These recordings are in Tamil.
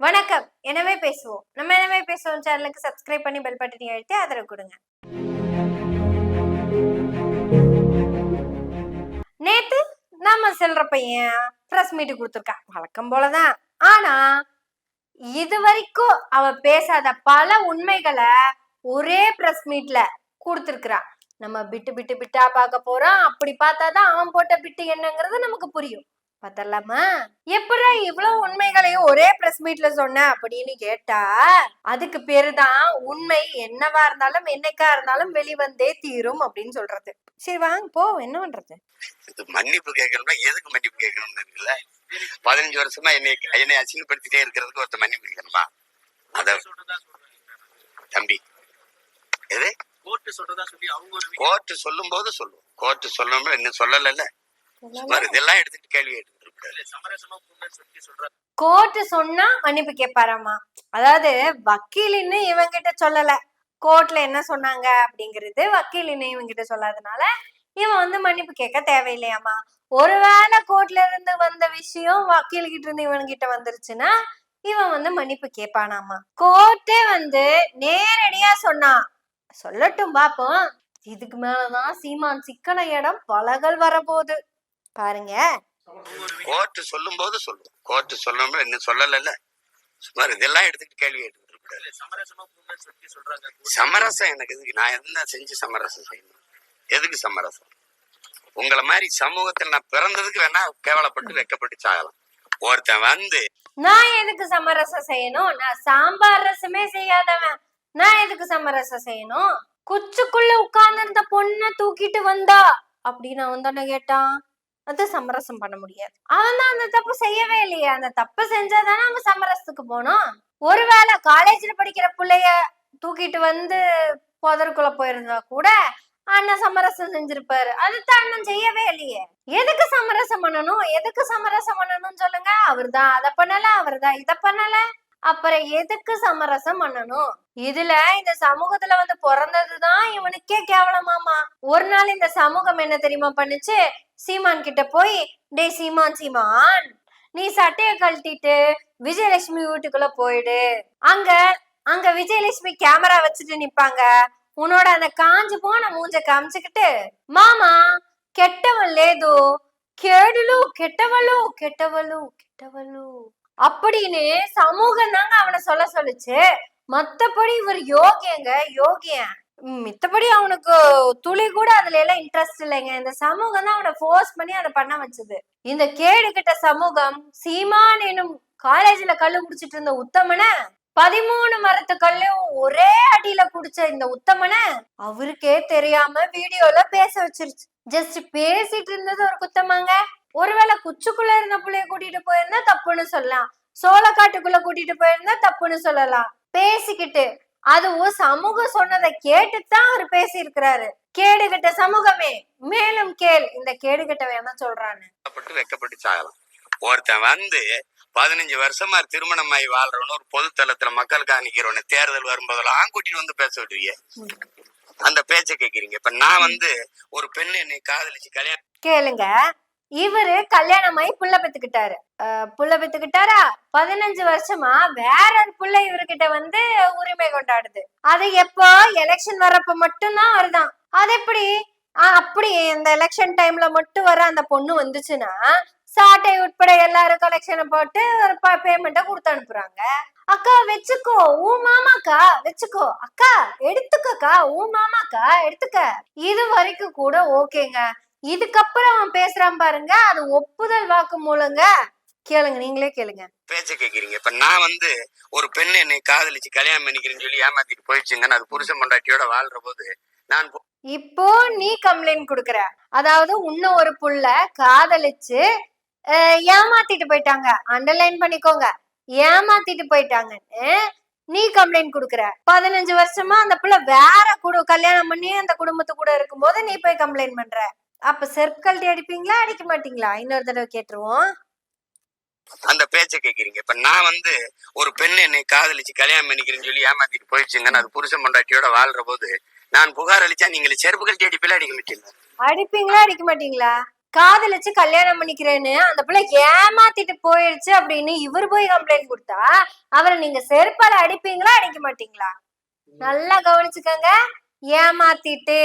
வணக்கம். எனவே பேசுவோம். நம்ம எனவே பேசுவோம்? சேனலுக்கு சப்ஸ்கிரைப் பண்ணி பெல் பட்டனை அழுத்தி ஆதரவு கொடுங்க. நேத்து நம்ம செல்ற பையன் ப்ரெஸ் மீட் கொடுத்துருக்கான். வழக்கம் போலதான். ஆனா இது வரைக்கும் அவ பேசாத பல உண்மைகளை ஒரே ப்ரெஸ் மீட்ல கொடுத்துருக்குறான் நம்ம பிட்டு பிட்டு பிட்டா பார்க்க போறோம். அப்படி பார்த்தாதான் அவன் போட்ட பிட்டு என்னங்கிறது நமக்கு புரியும். பார்த்தலாமா எப்படா இவ்வளவு உண்மைகளையும் ஒரே பிரஸ் மீட்ல சொன்ன அப்படின்னு கேட்டா அதுக்கு பேருதான் உண்மை என்னவா இருந்தாலும் என்னைக்கா இருந்தாலும் வெளிவந்தே தீரும் அப்படின்னு சொல்றது. சரி வாங்க போ என்ன பண்றது? இது மன்னிப்பு கேட்கணும்னா எதுக்கு மன்னிப்பு கேட்கணும்னு இருக்குல்ல பதினஞ்சு வருஷமா என்னை என்னை அசிங்கப்படுத்திட்டே இருக்கிறதுக்கு ஒருத்தர் மன்னிப்பு கேட்கணுமா? அத தம்பி. எது? கோர்ட்டு சொல்றதா சொல்லி அவங்க ஒரு வீடியோ கோர்ட்டு சொல்லும் போது சொல்லுவோம். கோர்ட்டு சொல்லணும் இன்னும் சொல்லலைல்ல. சுமார் இதெல்லாம் எடுத்துட்டு கேள்வி கேட்டுட்டு கோர்ட் சொன்னா மன்னிப்பு கேட்பாராமா அதாவது வக்கீலின்னு இவங்கிட்ட சொல்லல. கோர்ட்ல என்ன சொன்னாங்க அப்படிங்கிறது வக்கீலின்னு இவங்கிட்ட சொல்லாதனால இவன் வந்து மன்னிப்பு கேட்க தேவையில்லையாமா? ஒருவேளை கோர்ட்ல இருந்து வந்த விஷயம் வக்கீல் கிட்ட இருந்து இவன்கிட்ட வந்துருச்சுன்னா இவன் வந்து மன்னிப்பு கேட்பானாமா? கோர்ட்டே வந்து நேரடியா சொன்னான் சொல்லட்டும் பாப்போம். இதுக்கு மேலதான் சீமான் சிக்கன இடம் பலகல் வரப்போகுது. பாருங்க. கோர்ட்டு சொல்லும் போது சொல்லுவோம். கோர்ட்டு சொல்லணும் இன்னும் சொல்லலைல்ல. சுமார் இதெல்லாம் எடுத்துட்டு கேள்வி கேட்டுட்டு இருக்காரு சமரசமா பொண்ணு சொல்லி சொல்றாங்க. சமரசம் எனக்கு எதுக்கு? நான் என்ன செஞ்சு சமரசம் செய்யணும்? எதுக்கு சமரசம்? உங்களை மாதிரி சமூகத்தில் நான் பிறந்ததுக்கு வேணா கேவலப்பட்டு வெக்கப்பட்டு சாகலாம். ஒருத்தன் வந்து நான் எதுக்கு சமரசம் செய்யணும்? நான் சாம்பார் ரசமே செய்யாதவன். நான் எதுக்கு சமரசம் செய்யணும்? குச்சுக்குள்ள உட்கார்ந்து இருந்த பொண்ணை தூக்கிட்டு வந்தா? அப்படின்னு அவன் தானே கேட்டான். அது சமரசம் பண்ண முடியாது. அவன் தான் அந்த தப்பு செய்யவே இல்லையே. அந்த தப்பு செஞ்சாதானே நம்ம சமரசத்துக்கு போனோம். ஒருவேளை காலேஜ்ல படிக்கிற பிள்ளைய தூக்கிட்டு வந்து புதருக்குள்ள போயிருந்தா கூட அண்ணன் சமரசம் செஞ்சிருப்பாரு. அதுதான் அண்ணன் செய்யவே இல்லையே. எதுக்கு சமரசம் பண்ணணும்? எதுக்கு சமரசம் பண்ணணும்னு சொல்லுங்க? அவர்தான் அதை பண்ணல அவர்தான் இதை பண்ணல. அப்புறம் எதுக்கு சமரசம் பண்ணணும்? இதுல இந்த சமூகத்துல வந்து பிறந்ததுதான் இவனுக்கே கேவலமாமா. ஒரு நாள் இந்த சமூகம் என்ன தெரியுமா பண்ணுச்சு? சீமான் கிட்ட போய் டே சீமான் சீமான் நீ சட்டையை கழட்டிட்டு விஜயலட்சுமி வீட்டுக்குள்ள போயிடு. அங்க அங்க விஜயலட்சுமி கேமரா வச்சுட்டு நிப்பாங்க. உன்னோட அந்த காஞ்சு போன மூஞ்ச காமிச்சுக்கிட்டு மாமா கெட்டவன் லேதோ கேடுலு கெட்டவளு கெட்டவளு கெட்டவளு. அப்படின்னு சமூகம் தாங்க அவனை சொல்ல சொல்லுச்சு. மத்தபடி இவர் யோகியங்க யோகியன். மித்தபடி அவனுக்கு துளி கூட அதுல எல்லாம் இன்ட்ரெஸ்ட் இல்லைங்க. இந்த சமூகம் தான் அவனை ஃபோர்ஸ் பண்ணி அதை பண்ண வச்சது. இந்த கேடு கிட்ட சமூகம் சீமான் எனும் காலேஜ்ல கல்லு குடிச்சிட்டு இருந்த உத்தமனை பதிமூணு மரத்து கல்லையும் ஒரே அடியில குடிச்ச இந்த உத்தமனை அவருக்கே தெரியாம வீடியோல பேச வச்சிருச்சு. ஜஸ்ட் பேசிட்டு இருந்தது ஒரு குத்தமாங்க ஒருவேளை குச்சுக்குள்ள இருந்த புள்ளைய கூட்டிட்டு போயிருந்தா தப்புன்னு சொல்லலாம். சோளக்காட்டுக்குள்ள கூட்டிட்டு போயிருந்தா தப்புன்னு சொல்லலாம். பேசிக்கிட்டு அதுவும் சமூகம் சொன்னதை கேட்டுத்தான் அவர் பேசி இருக்கிறாரு கேடுகட்ட சமூகமே மேலும் கேள். இந்த கேடுகட்டவன் என்ன சொல்றான்னு. வெக்கப்பட்டு சாகலாம். ஒருத்தன் வந்து பதினஞ்சு வருஷமா திருமணம் ஆகி வாழ்றவன ஒரு பொது தளத்துல மக்களுக்காக நிக்கிறவன தேர்தல் வரும்போதெல்லாம் கூட்டிட்டு வந்து பேச விடுவீங்க அந்த பேச்சை கேக்குறீங்க. இப்ப நான் வந்து ஒரு பெண் என்னை காதலிச்சு கல்யாணம் கேளுங்க. இவரு கல்யாணமாயி புள்ள பெத்துக்கிட்டாரு. அஹ் புள்ள பெத்துக்கிட்டாரா? பதினஞ்சு வருஷமா வேற ஒரு புள்ள இவர்கிட்ட வந்து உரிமை கொண்டாடுது. அது எப்போ? எலெக்ஷன் வர்றப்ப மட்டும்தான் வருதான். அது எப்படி? அப்படி இந்த எலெக்ஷன் டைம்ல மட்டும் வர அந்த பொண்ணு வந்துச்சுன்னா சாட்டை உட்பட எல்லாரும் கலெக்ஷனை போட்டு ஒரு பேமெண்ட்டை கொடுத்து அனுப்புறாங்க. அக்கா வச்சுக்கோ. ஊ மாமாக்கா வச்சுக்கோ. அக்கா எடுத்துக்கக்கா. ஊ மாமாக்கா எடுத்துக்க. இது வரைக்கும் கூட ஓகேங்க. இதுக்கப்புறம் அவன் பேசுறான் பாருங்க அது ஒப்புதல் வாக்கு மூலங்க கேளுங்க நீங்களே கேளுங்க. பேச்சை கேக்குறீங்க. இப்ப நான் வந்து ஒரு பெண் என்னை காதலிச்சு கல்யாணம் பண்ணிக்கிறேன்னு சொல்லி ஏமாத்திட்டு போயிடுச்சுங்கன்னு அது புருஷன் பொண்டாட்டியோட வாழ்ற போது நான் இப்போ நீ கம்ப்ளைண்ட் கொடுக்குற. அதாவது இன்னும் ஒரு புள்ள காதலிச்சு ஏமாத்திட்டு போயிட்டாங்க. அண்டர்லைன் பண்ணிக்கோங்க. ஏமாத்திட்டு போயிட்டாங்கன்னு நீ கம்ப்ளைண்ட் கொடுக்குற. பதினஞ்சு வருஷமா அந்த புள்ள வேற குடு கல்யாணம் பண்ணி அந்த குடும்பத்து கூட இருக்கும்போது நீ போய் கம்ப்ளைண்ட் பண்ற. அப்ப செர்க்கல்ட்டி அடிப்பீங்களா? அடிக்க மாட்டீங்களா? இன்னொரு தடவை கேட்டுருவோம். அந்த பேச்சை கேக்குறீங்க. இப்ப நான் வந்து ஒரு பெண் என்னை காதலிச்சு கல்யாணம் பண்ணிக்கிறேன்னு சொல்லி ஏமாத்திட்டு போயிடுச்சுங்கன்னு அது புருஷன் பொண்டாட்டியோட வாழ்ற போது நான் புகார் அளிச்சா நீங்க செருப்பு கழட்டி அடிப்பில அடிக்க மாட்டீங்க அடிப்பீங்களா? அடிக்க மாட்டீங்களா? காதலிச்சு கல்யாணம் பண்ணிக்கிறேன்னு அந்த பிள்ளை ஏமாத்திட்டு போயிடுச்சு அப்படின்னு இவர் போய் கம்ப்ளைண்ட் கொடுத்தா அவரை நீங்க செருப்பால அடிப்பீங்களா? அடிக்க மாட்டீங்களா? நல்லா கவனிச்சுக்கோங்க. ஏமாத்திட்டு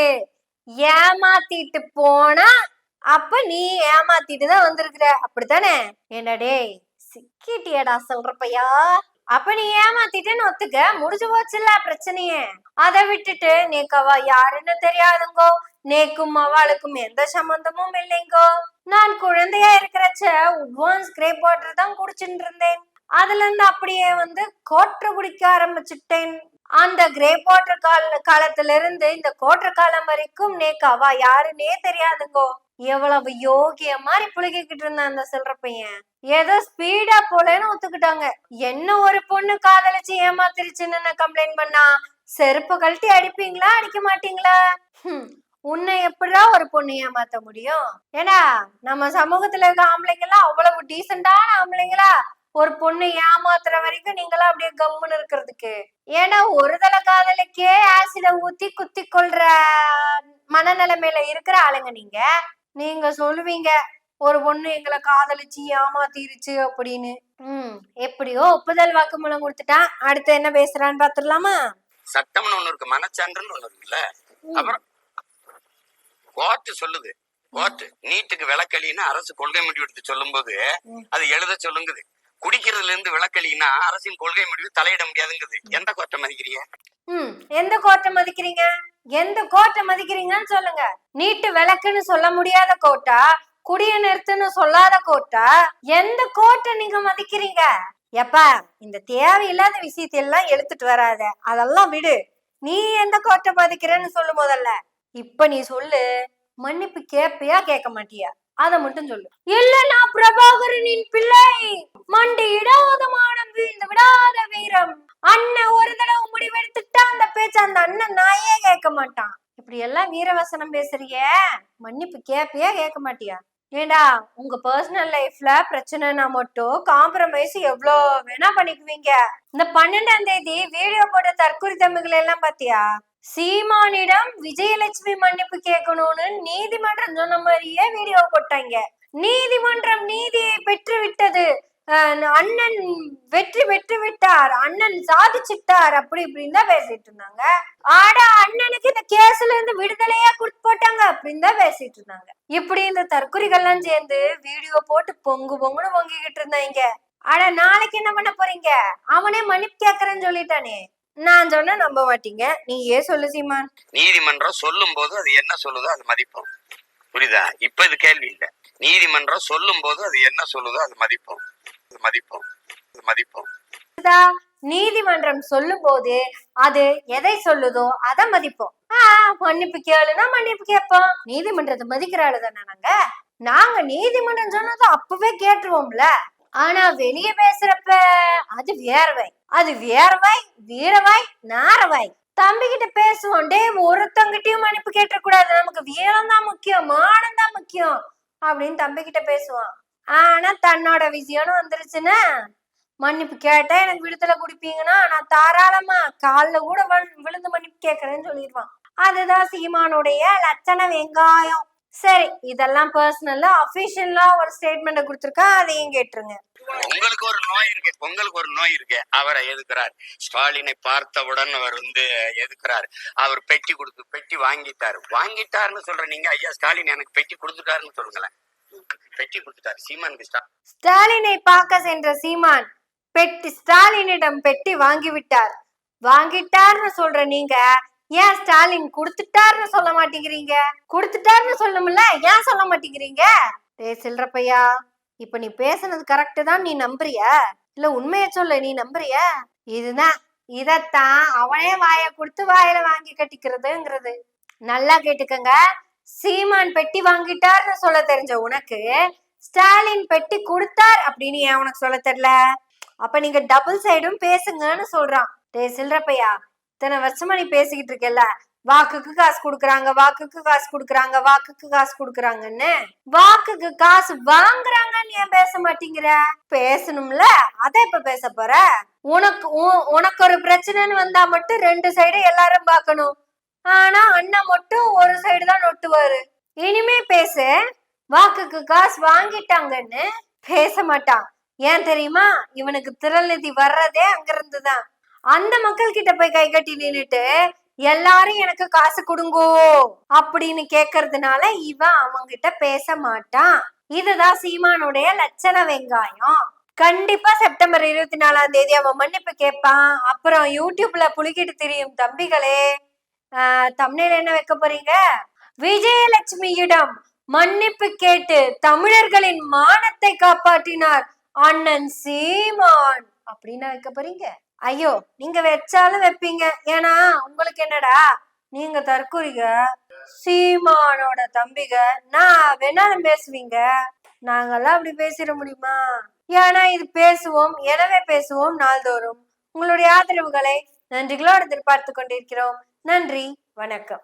ஏமாத்திட்டு போனா அப்ப நீ ஏமாத்திட்டு தான் வந்திருக்கிற. அப்படித்தானே? என்ன டேய் சிக்கிட்டியடா சொல்றப்பையா? அப்ப நீ ஏமாத்திட்டேன்னு ஒத்துக்க. முடிஞ்சு போச்சுல்ல பிரச்சனையே. அதை விட்டுட்டு நேக்கவா யாருன்னு தெரியாதுங்கோ. நேக்கும் அவளுக்கும் எந்த சம்பந்தமும் இல்லைங்கோ. நான் குழந்தையா இருக்கிறச்ச உட்வான்ஸ் கிரேப் வாட்டர் தான் குடிச்சுட்டு இருந்தேன். அதுல இருந்து அப்படியே வந்து கோட்டை குடிக்க ஆரம்பிச்சுட்டேன். அந்த கிரேப் வாட்டர் கால காலத்துல இருந்து இந்த கோட்டர் காலம் வரைக்கும் நேக்காவா? யாருன்னே தெரியாதுங்கோ. எவ்வளவு யோகிய மாதிரி புழுகிக்கிட்டு இருந்தான் அந்த சொல்ற பையன். ஏதோ ஸ்பீடா போலன்னு ஒத்துக்கிட்டாங்க. என்ன ஒரு பொண்ணு காதலிச்சு ஏமாத்திருச்சுன்னு கம்ப்ளைண்ட் பண்ணா? செருப்பு கழட்டி அடிப்பீங்களா? அடிக்க மாட்டீங்களா? உன்னை எப்படிடா ஒரு பொண்ணு ஏமாத்த முடியும்? ஏடா நம்ம சமூகத்துல இருக்க ஆம்பளைங்களா அவ்வளவு டீசெண்டான ஆம்பளைங்களா? ஒரு பொண்ணு ஏமாத்துற வரைக்கும் நீங்களா அப்படியே கம்முன்னு இருக்கிறதுக்கு. ஏன்னா ஒரு தலை காதலுக்கே ஆசிட ஊத்தி குத்தி கொள்ற மனநிலைமையில இருக்கிற ஆளுங்க நீங்க. நீங்க சொல்லுவீங்க ஒரு பொண்ணு எங்களை காதலிச்சு ஏமாத்திருச்சு அப்படின்னு. ம் எப்படியோ ஒப்புதல் வாக்குமூலம் கொடுத்துட்டான் அடுத்து என்ன பேசுறான்னு பாத்துடலாமா? சட்டம்னு ஒண்ணு இருக்கு மனச்சான்றுன்னு ஒண்ணு இருக்குல்ல? அப்புறம் கோர்ட்டு சொல்லுது கோர்ட்டு நீட்டுக்கு விளக்கலின்னா அரசு கொள்கை முடிவு எடுத்து சொல்லும்போது அது எழுத சொல்லுங்குது. குடிக்கிறதுல இருந்து விளக்கலினா அரசின் கொள்கை முடிவு தலையிட முடியாதுங்கிறது எந்த கோர்ட்டை மதிக்கிறீங்க? ம் எந்த கோர்ட்டை மதிக்கிறீங்க? எந்த கோர்ட்டை மதிக்கிறீங்கன்னு சொல்லுங்க. நீட்டு விளக்குன்னு சொல்ல முடியாத கோர்ட்டா குடிய நிறுத்துன்னு சொல்லாத கோர்ட்டா எந்த கோர்ட்டை நீங்க மதிக்கிறீங்க? எப்பா இந்த தேவையில்லாத விஷயத்தையெல்லாம் எடுத்துட்டு வராத. அதெல்லாம் விடு. நீ எந்த கோட்டை மதிக்கிறேன்னு சொல்லு முதல்ல. இப்ப நீ சொல்லு. மன்னிப்பு கேப்பியா கேட்க மாட்டியா? அத மட்டும் சொல்லு. இல்ல நான் பிரபாகரனின் பிள்ளை மண்டியிடாத மானம் வீழ்ந்து விடாத வீரம். அண்ணன் ஒரு தடவை முடிவெடுத்துட்டா அந்த பேச்சு அந்த அண்ணன் நாயே கேட்க மாட்டான். இப்படி எல்லாம் வீரவசனம் பேசுறிய? மன்னிப்பு கேப்பியா கேட்க மாட்டியா ஏண்டா உங்க பர்சனல் லைஃப்ல பிரச்சனைனா மட்டும் காம்ப்ரமைஸ் எவ்வளோ வேணா பண்ணிக்குவீங்க. இந்த பன்னெண்டாம் தேதி வீடியோ போட்ட தற்கொலை தம்பிகள் எல்லாம் பாத்தியா? சீமானிடம் விஜயலட்சுமி மன்னிப்பு கேட்கணும்னு நீதிமன்றம் சொன்ன மாதிரியே வீடியோ போட்டாங்க. நீதிமன்றம் நீதியை பெற்று விட்டது அஹ் அண்ணன் வெற்றி பெற்று விட்டார் அண்ணன் சாதிச்சிட்டார். அப்படி இப்படின்னு தான் பேசிட்டு இருந்தாங்க. ஆடா அண்ணனுக்கு இந்த கேஸ்ல இருந்து விடுதலையா கொடுத்து போட்டாங்க. அப்படின்னு தான் பேசிட்டு இருந்தாங்க. இப்படி இந்த தற்குறிகள்லாம் சேர்ந்து வீடியோ போட்டு பொங்கு பொங்குன்னு பொங்கிக்கிட்டு இருந்தாங்க. ஆனா நாளைக்கு என்ன பண்ண போறீங்க? அவனே மன்னிப்பு கேக்குறேன்னு சொல்லிட்டானே. நான் சொன்னா நம்ப மாட்டீங்க. நீ ஏன் சொல்லு சீமான்? நீதிமன்றம் சொல்லும் போது அது என்ன சொல்லுதோ அது மதிப்போம். புரியுதா? இப்ப இது கேள்வி இல்ல. நீதிமன்றம் சொல்லும் போது அது என்ன சொல்லுதோ அது மதிப்போம். அது மதிப்போம். அது மதிப்போம்? நீதிமன்றம் சொல்லும் போது அது எதை சொல்லுதோ அதை மதிப்போம். ஆ, மன்னிப்பு கேளுனா மன்னிப்பு கேட்போம். நீதிமன்றத்தை மதிக்கிற ஆளு தானே நாங்க? நாங்க நீதிமன்றம் சொன்னதை அப்பவே கேட்டுருவோம்ல. ஆனா வெளிய பேசுறப்ப அது வேர்வை. அது வேர்வை வீரவாய் நாரவாய். தம்பி கிட்ட பேசுவோம் டே ஒருத்தங்கிட்டயும் மன்னிப்பு கேட்ட கூடாது நமக்கு வீரம் தான் முக்கியம் மானம் தான் முக்கியம். அப்படின்னு தம்பி கிட்ட பேசுவான். ஆனா தன்னோட விஷயம்னு வந்துருச்சுன்னா மன்னிப்பு கேட்டா எனக்கு விடுதலை குடிப்பீங்கன்னா நான் தாராளமா கால்ல கூட விழு- விழுந்து மன்னிப்பு கேட்கறேன்னு சொல்லிடுவான். அதுதான் சீமானுடைய லட்சண வெங்காயம். சரி இதெல்லாம் பர்சனலா அபிஷியலா ஒரு ஸ்டேட்மெண்ட் கொடுத்துருக்கா அதையும் கேட்டுருங்க. உங்களுக்கு ஒரு நோய் இருக்கு உங்களுக்கு ஒரு நோய் இருக்கு. அவரை எதுக்குறார்? ஸ்டாலினை பார்த்தவுடன் அவர் வந்து எதுக்குறார்? அவர் பெட்டி கொடுத்து பெட்டி வாங்கிட்டாரு. வாங்கிட்டாருன்னு சொல்ற நீங்க ஐயா ஸ்டாலின் எனக்கு பெட்டி கொடுத்துட்டாருன்னு சொல்லுங்களேன். பெட்டி கொடுத்துட்டாரு சீமானுக்கு ஸ்டா. ஸ்டாலினை பார்க்க சென்ற சீமான் பெட்டி ஸ்டாலினிடம் பெட்டி வாங்கி விட்டார் வாங்கிட்டார்னு சொல்ற நீங்க ஏன் ஸ்டாலின் கொடுத்துட்டாருன்னு சொல்ல மாட்டேங்கிறீங்க? கொடுத்துட்டாருன்னு சொல்லணும்ல ஏன் சொல்ல மாட்டேங்கிறீங்க? டேய் சில்றப்பையா இப்ப நீ பேசுனது கரெக்ட் தான் நீ நம்புறியா? இல்ல உண்மைய சொல்ல நீ நம்புறியா? இதுதான் இதத்தான் அவனே வாயை கொடுத்து வாயில வாங்கி கட்டிக்கிறதுங்கிறது. நல்லா கேட்டுக்கங்க. சீமான் பெட்டி வாங்கிட்டார்னு சொல்ல தெரிஞ்ச உனக்கு ஸ்டாலின் பெட்டி கொடுத்தார் அப்படின்னு ஏன் உனக்கு சொல்ல தெரியல? அப்ப நீங்க டபுள் சைடும் பேசுங்கன்னு சொல்றான். டேய் சில்றப்பையா இத்தனை வருஷமா நீ பேசிக்கிட்டு இருக்கல வாக்குக்கு காசு கொடுக்குறாங்க வாக்குக்கு காசு கொடுக்குறாங்க வாக்குக்கு காசு கொடுக்குறாங்கன்னு? வாக்குக்கு காசு வாங்குறாங்கன்னு ஏன் பேச மாட்டேங்கிற? பேசணும்ல. அத இப்ப பேச போற. உனக்கு உ- உனக்கு ஒரு பிரச்சனைன்னு வந்தா மட்டும் ரெண்டு சைடு எல்லாரும் பார்க்கணும். ஆனா அண்ணன் மட்டும் ஒரு சைடு தான் நொட்டுவாரு. இனிமே பேசு. வாக்குக்கு காசு வாங்கிட்டாங்கன்னு பேச மாட்டான். ஏன் தெரியுமா? இவனுக்கு திரள் நிதி வர்றதே அங்கிருந்து தான் அந்த மக்கள் கிட்ட போய் கை கட்டி நின்னுட்டு எல்லாரும் எனக்கு காசு கொடுங்கோ அப்படின்னு கேக்குறதுனால இவன் அவங்கிட்ட பேச மாட்டான். இதுதான் சீமானுடைய லட்சண வெங்காயம். கண்டிப்பா செப்டம்பர் இருபத்தி நாலாம் தேதி அவன் மன்னிப்பு கேட்பான் அப்புறம் யூடியூப்ல புலிக்கிட்டு திரியும் தம்பிகளே தமிழில் என்ன வைக்க போறீங்க? விஜயலட்சுமியிடம் மன்னிப்பு கேட்டு தமிழர்களின் மானத்தை காப்பாற்றினார் அண்ணன் சீமான். அப்படின்னு வைக்க போறீங்க? ஐயோ நீங்க வச்சாலும் வைப்பீங்க. ஏன்னா உங்களுக்கு என்னடா? நீங்க தற்கொலைக சீமானோட தம்பிக நான் வேணாலும் பேசுவீங்க. நாங்கெல்லாம் அப்படி பேசிட முடியுமா? ஏன்னா இது பேசுவோம் எனவே பேசுவோம் நாள்தோறும். உங்களுடைய ஆதரவுகளை நன்றிகளோடு எதிர்பார்த்து கொண்டிருக்கிறோம். நன்றி வணக்கம்.